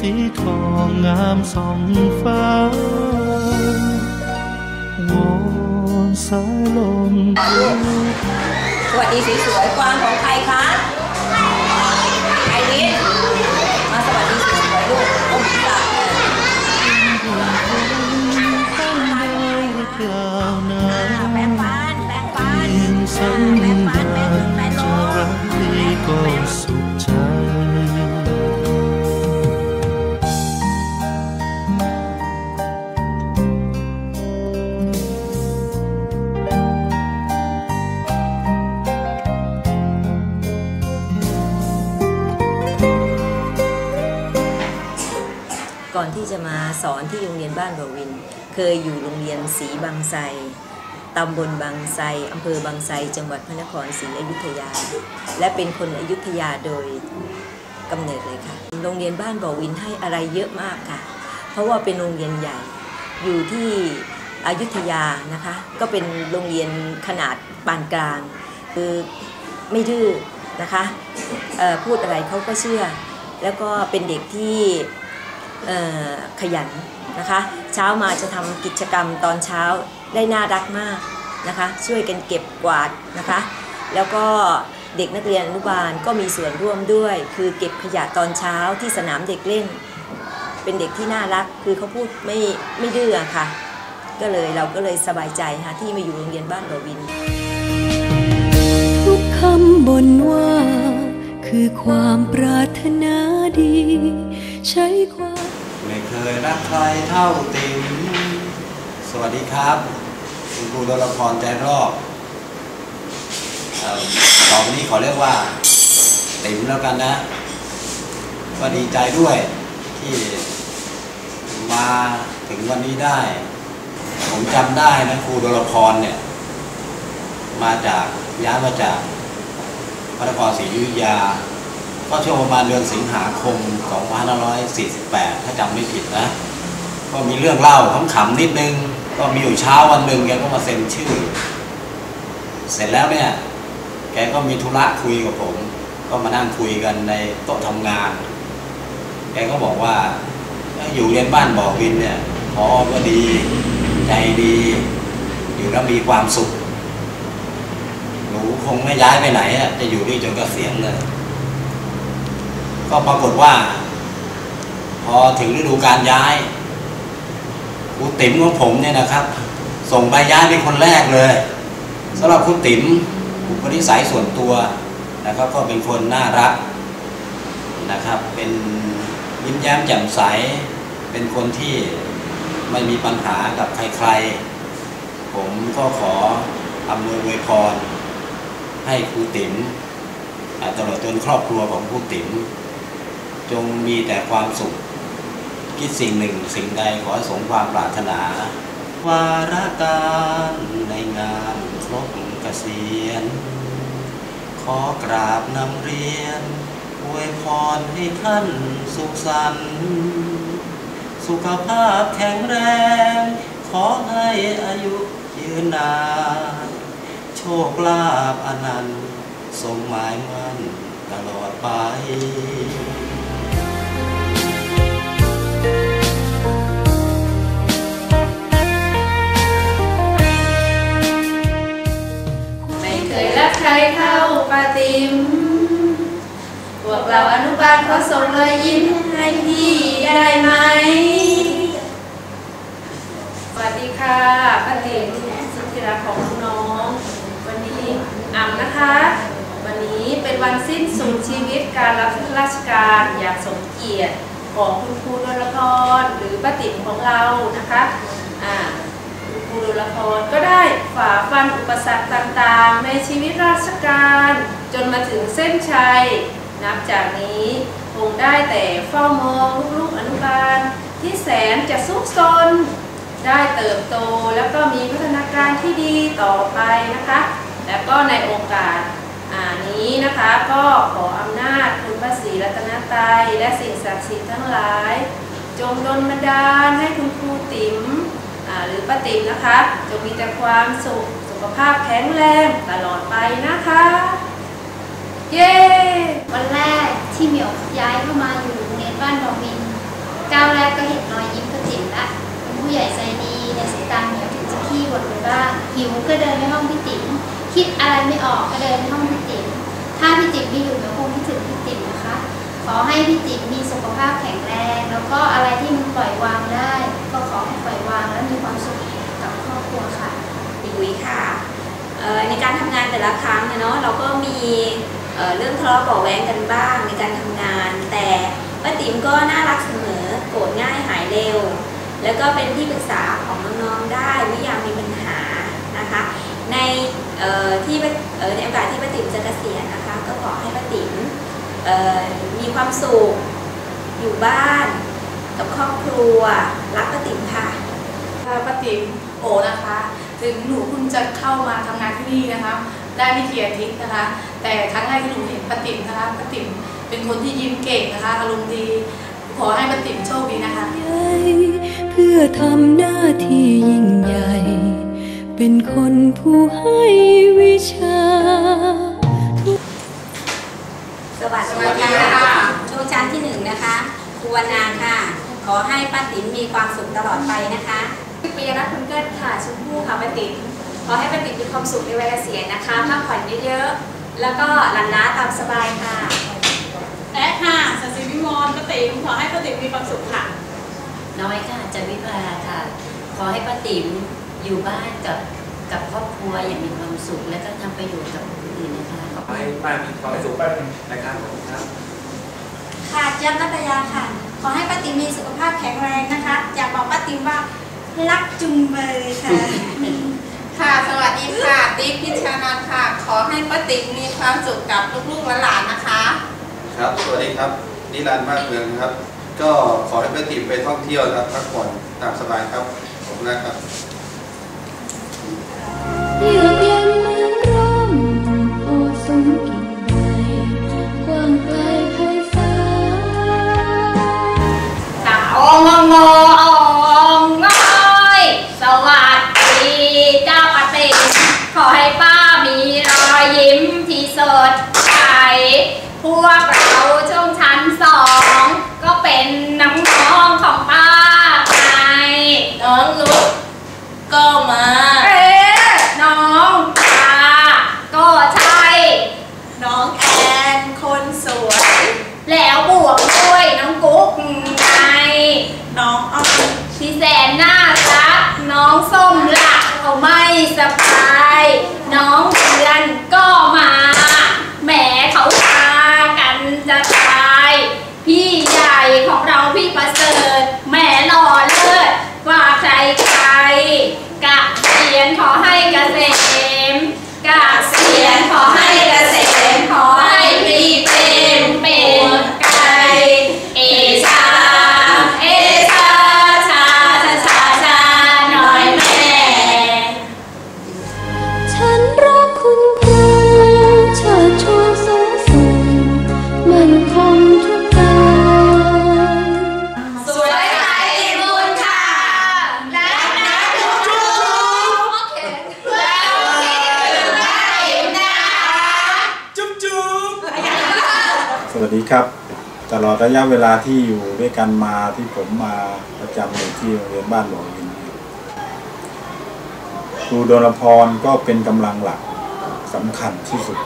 อเทียนสีทองงามส่องฟ้าวอนสายลมเพลสวัสดีสวยๆกวางของใครคะใครนิดมาสวัสดีสวยๆลูกอมตาตั้งดาวหรือกล่าวนาแบ่งปันแบ่งปันเพียงสัญแบ่งปัญานแบ่งปันแบ่งจะปันรัก ที่จะมาสอนที่โรงเรียนบ้านบวิน เคยอยู่โรงเรียนศรีบางไทรตำบลบางไทรอำเภอบางไทรจังหวัดพระนครศรีอยุธยา และเป็นคนอยุธยาโดยกำเนิดเลยค่ะ โรงเรียนบ้านบวินให้อะไรเยอะมากค่ะ เพราะว่าเป็นโรงเรียนใหญ่ อยู่ที่อยุธยานะคะ ก็เป็นโรงเรียนขนาดปานกลาง คือไม่ดื้อนะคะพูดอะไรเขาก็เชื่อ แล้วก็เป็นเด็กที่ ขยันนะคะเช้ามาจะทำกิจกรรมตอนเช้าได้น่ารักมากนะคะช่วยกันเก็บกวาดนะคะ แล้วก็เด็กนักเรียนอนุบาลก็มีส่วนร่วมด้วย คือเก็บขยะตอนเช้าที่สนามเด็กเล่น เป็นเด็กที่น่ารักคือเขาพูดไม่ไม่ดื้อค่ะ ก็เลยเราก็เลยสบายใจค่ะที่มาอยู่โรงเรียนบ้านโรวิน ทุกคำบนว่า คือความปรารถนาดี ใช้ความ เคยรักใครเท่าติ๋มสวัสดีครับ คุณครูดลพรใจรอบออต่อไปนี้ขอเรียกว่าติ๋มแล้วกันนะก็ดีใจด้วยที่มาถึงวันนี้ได้ ผมจำได้นะครูดลพรเนี่ย มาจากย้ายมาจากพระนครศรีอยุธยา ก็ช่วงประมาณเดือนสิงหาคม 2548 ถ้าจำไม่ผิดนะ ก็มีเรื่องเล่าขำๆนิดนึง ก็มีอยู่เช้าวันหนึ่งแกก็มาเซ็นชื่อ เสร็จแล้วเนี่ย แกก็มีธุระคุยกับผม ก็มานั่งคุยกันในโต๊ะทำงาน แกก็บอกว่า อยู่เรียนบ้านบ่อวินเนี่ยพอก็ดีใจดี อยู่แล้วมีความสุข หนูคงไม่ย้ายไปไหนจะอยู่ที่จนเกษียณเลย ก็ปรากฏว่า พอถึงฤดูการย้ายครูติ๋มของผมเนี่ยนะครับ ส่งใบย้ายเป็นคนแรกเลยสำหรับครูติ๋มอุปนิสัยส่วนตัวนะครับ ก็เป็นคนน่ารักนะครับ เป็นยิ้มแย้มแจ่มใส เป็นคนที่ไม่มีปัญหากับใครๆ ผมก็ขออำนวยอวยพรให้ครูติ๋มตลอดจนครอบครัวของครูติ๋ม จงมีแต่ความสุข คิดสิ่งหนึ่งสิ่งใดขอสมความปรารถนา วาระการในงานครบเกษียณ ขอกราบนำเรียนอวยพรให้ท่านสุขสันต์สุขภาพแข็งแรง ขอให้อายุยืนนานโชคลาภอนันต์สมหมายมั่นตลอดไป ยรักใครเท่าปาติมพวกเราอนุบาลขอส่งรอยยิ้มให้พี่ได้ไหม สวัสดีค่ะปาติมสุดที่รักของน้องวันนี้อ่ำนะคะ วันนี้เป็นวันสิ้นสุดชีวิตการรับราชการอย่างสมเกียรติของคุณครูดลพรหรือป้าติ๋มของเรานะคะอ่า คุณครูดุลพรก็ได้ฝ่าฟันอุปสรรคต่างๆ ในชีวิตราชการ จนมาถึงเส้นชัย นับจากนี้คงได้แต่เฝ้ามองลูกๆอนุบาล ที่แสนจะซุกซนได้เติบโตแล้วก็มีพัฒนาการที่ดีต่อไปนะคะ แล้วก็ในโอกาสนี้นะคะก็ขออำนาจคุณพระศรีรัตนตรัยและสิ่งศักดิ์สิทธิ์ทั้งหลาย จงดลบันดาลให้คุณครูติ๋ม หรือป้าติ๋มนะคะ จงมีแต่ความสุข สุขภาพแข็งแรงตลอดไปนะคะ เย้ วันแรกที่เหมียวย้ายเข้ามาอยู่โรงเรียนบ้านบอวินก้าวแรกก็เห็นรอยยิ้มกระจิ๋มละผู้ใหญ่ใจดีในสายตาเหมียวถึงจะขี้บ่นไปบ้างหิวก็เดินไปห้องพี่ติ๋มคิดอะไรไม่ออกก็เดินไปห้องพี่ติ๋มถ้าพี่ติ๋มไม่อยู่เหมียวคงคิดถึงพี่ติ๋มนะคะ ขอให้พี่ติ๋มมี ภาพแข็งแรง แล้วก็อะไรที่มันปล่อยวางได้ ก็ขอให้ปล่อยวางและมีความสุขกับครอบครัวค่ะพี่ยุ้ยค่ะในการทำงานแต่ละครั้งเนาะเราก็มีเเรื่องทะเลาะเบาะแว้งกันบ้างในการทำงาน แต่ป้าติ๋มก็น่ารักเสมอโกรธง่ายหายเร็ว แล้วก็เป็นที่ปรึกษาของน้องๆได้เมื่อยามมีปัญหานะคะ ในที่ในโอกาสที่ป้าติ๋มจะเกษียณนะคะ ก็ขอให้ป้าติ๋มมีความสุข อยู่บ้าน กับครอบครัว รักป้าติ๋มค่ะค่ะป้าติ๋มโอนะคะ ถึงหนูเพิ่งจะเข้ามาทำงานที่นี่นะคะ ได้ไม่กี่อาทิตย์นะคะ แต่ครั้งแรกที่หนูเห็นป้าติ๋มนะคะป้าติ๋มเป็นคนที่ยิ้มเก่งนะคะอารมณ์ดีขอให้ป้าติ๋มโชคดีนะคะใหญ่เพื่อทำหน้าที่ยิ่งใหญ่ เป็นคนผู้ให้วิชา สวัสสวัดีสดีค่ะค่ะโชว์ชั้นที่หนึ่ง นะคะครูวนาค่ะ ขอให้ป้าติ๋มมีความสุขตลอดไปนะคะปียรัตน์คุณเกิดค่ะชมพู่ค่ะป้าติ๋มขอให้ป้าติ๋มมีความสุขในวัยเกษียณนะคะพักผ่อนเยอะๆ แล้วก็หลันล้าตามสบายค่ะและค่ะสศิวิมลป้าติ๋มขอให้ป้าติ๋มมีความสุขค่ะ น้อยค่ะจันวิภาค่ะ ขอให้ป้าติ๋มอยู่บ้านกับกับครอบครัวอย่างมีความสุข และก็ทำประโยชน์กับคนอื่นนะคะขอบคุณให้ป้ามีความสุขนะครับผมครับ ค่ะเจี๊ยบนัตยาค่ะ ขอให้ป้าติ๋มมีสุขภาพแข็งแรงนะคะอยากบอกป้าติ๋มว่ารักจุงเบยค่ะ ค่ะสวัสดีค่ะติ๊กพิชานันท์ค่ะ ขอให้ป้าติ๋มมีความสุขกับลูกๆหลานๆนะคะ ครับสวัสดีครับนิรันดร์มากเมืองครับ ก็ขอให้ป้าติ๋มไปท่องเที่ยวนะครับพักผ่อนตามสบายครับขอบคุณนะครับ งงองน้อยสวัสดีเจ้าปาติขอให้ป้ามีรอยยิ้มที่สดใสพวก esa ระยะเวลาที่อยู่ด้วยกันมาที่ผมมาประจำอยู่ที่โรงเรียนบ้านหลวงวินครูดลพรก็เป็นกำลังหลักสำคัญที่สุด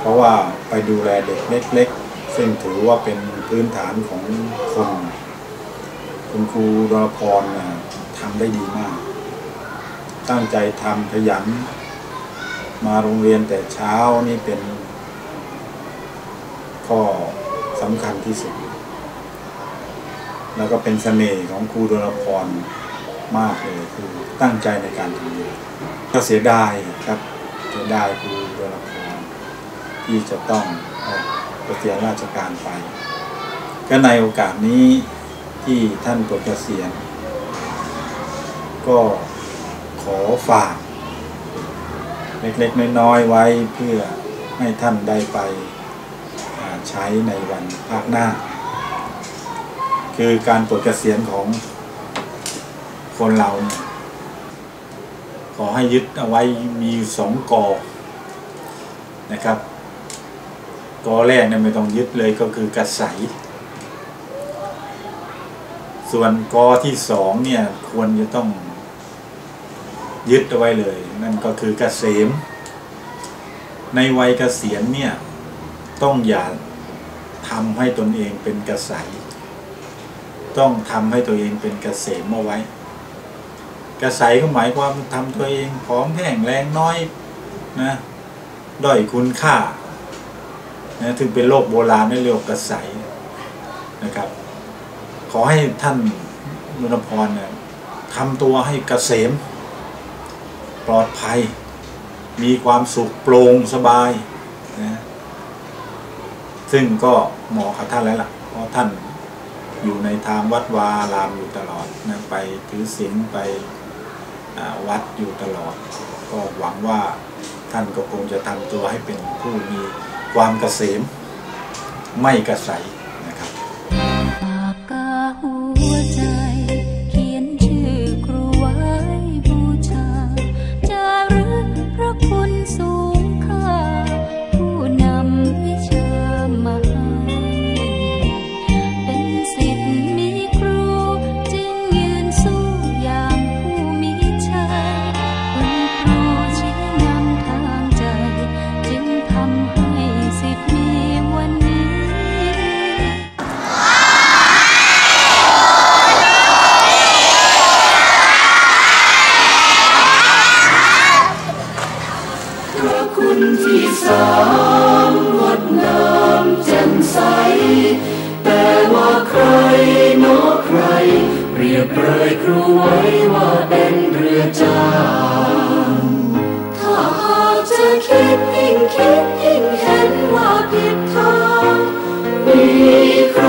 เพราะว่าไปดูแลเด็กเล็กๆ ซึ่งถือว่าเป็นพื้นฐานของคน คุณครูดลพรทำได้ดีมาก ตั้งใจทำขยัน มาโรงเรียนแต่เช้านี่เป็นข้อ สำคัญที่สุด แล้วก็เป็นเสน่ห์ของครูดลพรมากเลยคือตั้งใจในการทำงานก็เสียดายครับเสียดายครูดลพรที่จะต้องกเกษียณราชการไป ก็ในโอกาสนี้ที่ท่านปลดเกษียณ ก็ขอฝาก เล็กๆน้อยๆไว้เพื่อให้ท่านได้ไป ใช้ในวันภาคหน้า คือการปลดเกษียณของคนเรา ขอให้ยึดเอาไว้มีอยู่สองกอนะครับกอแรกเนี่ยไม่ต้องยึดเลยก็คือกระใสส่วนกอที่สองเนี่ยควรจะต้องยึดเอาไว้เลย นั่นก็คือกเกษมในวัยเกษียณเนี่ยต้องอย่า ทำให้ตนเองเป็นกระใสต้องทำให้ตัวเองเป็นเกษมเอาไว้ กระใสก็หมายความทำตัวเองผอมแห้งแรงน้อยนะด้อยคุณค่านะถึงเป็นโรคโบราณได้เรียกว่ากระใสนะครับ ขอให้ท่านนุนพรเนี่ยทำตัวให้เกษม ปลอดภัย มีความสุขโปร่งสบายนะ ซึ่งก็เหมาะกับท่านแล้วล่ะเพราะท่านอยู่ในทางวัดวาลารามอยู่ตลอดนะไปถือศีลไปวัดอยู่ตลอด ก็หวังว่าท่านก็คงจะทำตัวให้เป็นผู้มีความเกษมไม่กระใส ระคุณที่สามงดงามแจ่มใส แต่ว่าใครเนาะใคร เปรียบเปรยครูไว้ว่าเป็นเรือจางถ้าหากจะคิดยิ่งคิดยิ่งเห็นว่าผิดทางมีใคร